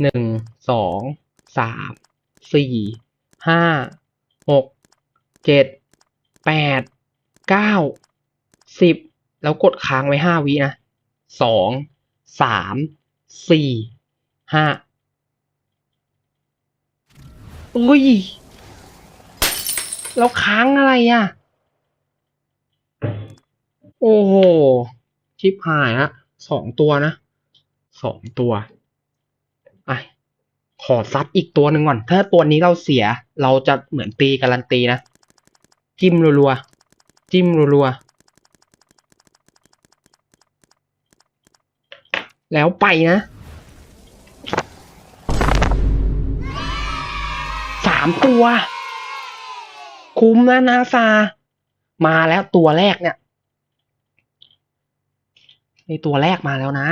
หนึ่งสองสามสี่ห้าหกเจ็ดแปดเก้าสิบแล้วกดค้างไว้ห้าวินะสองสามสี่ห้าอุ้ยแล้วค้างอะไรอะ โอ้โห ชิบหายละสองตัวนะสองตัว อะขอซัดอีกตัวหนึ่งก่อน ถ้าตัวนี้เราเสีย เราจะเหมือนตีการันตีนะ จิ้มรัวๆ จิ้มรัวๆ แล้วไปนะสามตัว คุ้มนะนาซา มาแล้วตัวแรกเนี่ย ในตัวแรกมาแล้วนะ